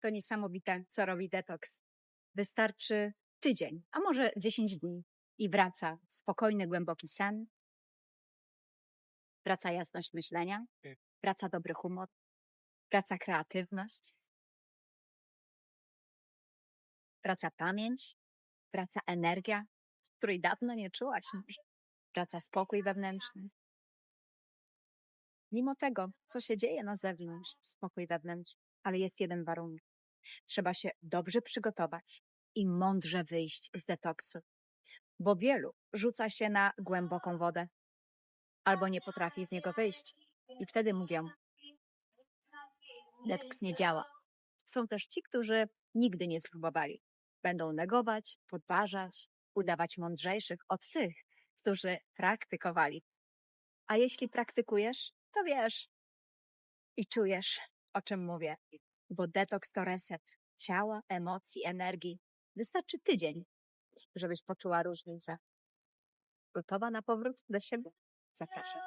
To niesamowite, co robi detoks. Wystarczy tydzień, a może 10 dni. I wraca spokojny, głęboki sen, wraca jasność myślenia, wraca dobry humor, wraca kreatywność, wraca pamięć, wraca energia, której dawno nie czułaś może, wraca spokój wewnętrzny. Mimo tego, co się dzieje na zewnątrz, spokój wewnętrzny, ale jest jeden warunek. Trzeba się dobrze przygotować i mądrze wyjść z detoksu, bo wielu rzuca się na głęboką wodę albo nie potrafi z niego wyjść i wtedy mówią, detoks nie działa. Są też ci, którzy nigdy nie spróbowali. Będą negować, podważać, udawać mądrzejszych od tych, którzy praktykowali. A jeśli praktykujesz, to wiesz i czujesz, o czym mówię, bo detoks to reset ciała, emocji, energii. Wystarczy tydzień, żebyś poczuła różnicę. Gotowa na powrót do siebie? Zapraszam.